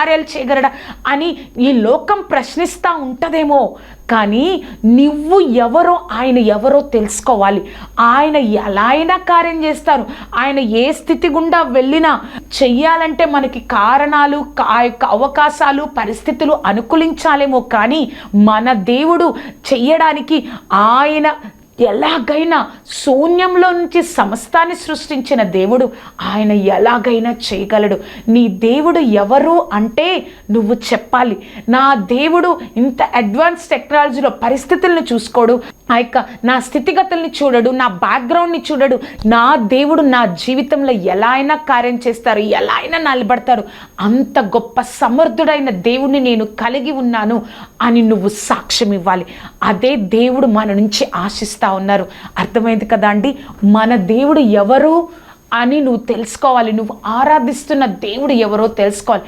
కార్యాలు చేయగలడా అని ఈ లోకం ప్రశ్నిస్తూ ఉంటుందేమో. కానీ నువ్వు ఎవరో ఆయన ఎవరో తెలుసుకోవాలి. ఆయన ఎలా అయినా కార్యం చేస్తారు. ఆయన ఏ స్థితి గుండా వెళ్ళినా చెయ్యాలంటే మనకి కారణాలు ఆ యొక్క అవకాశాలు పరిస్థితులు అనుకూలించాలేమో. కానీ మన దేవుడు చెయ్యడానికి ఆయన ఎలాగైనా శూన్యంలో నుంచి సమస్తాన్ని సృష్టించిన దేవుడు ఆయన ఎలాగైనా చేయగలడు. నీ దేవుడు ఎవరు అంటే నువ్వు చెప్పాలి. నా దేవుడు ఇంత అడ్వాన్స్ టెక్నాలజీలో పరిస్థితులను చూసుకోడు. ఆ యొక్క నా స్థితిగతుల్ని చూడడు నా బ్యాక్గ్రౌండ్ని చూడడు. నా దేవుడు నా జీవితంలో ఎలా అయినా కార్యం చేస్తారు ఎలా అయినా నిలబడతారు. అంత గొప్ప సమర్థుడైన దేవుణ్ణి నేను కలిగి ఉన్నాను అని నువ్వు సాక్ష్యం ఇవ్వాలి. అదే దేవుడు మన నుంచి ఆశిస్తా ఉన్నారు. అర్థమైంది కదా అండి? మన దేవుడు ఎవరు అని నువ్వు తెలుసుకోవాలి. నువ్వు ఆరాధిస్తున్న దేవుడు ఎవరో తెలుసుకోవాలి.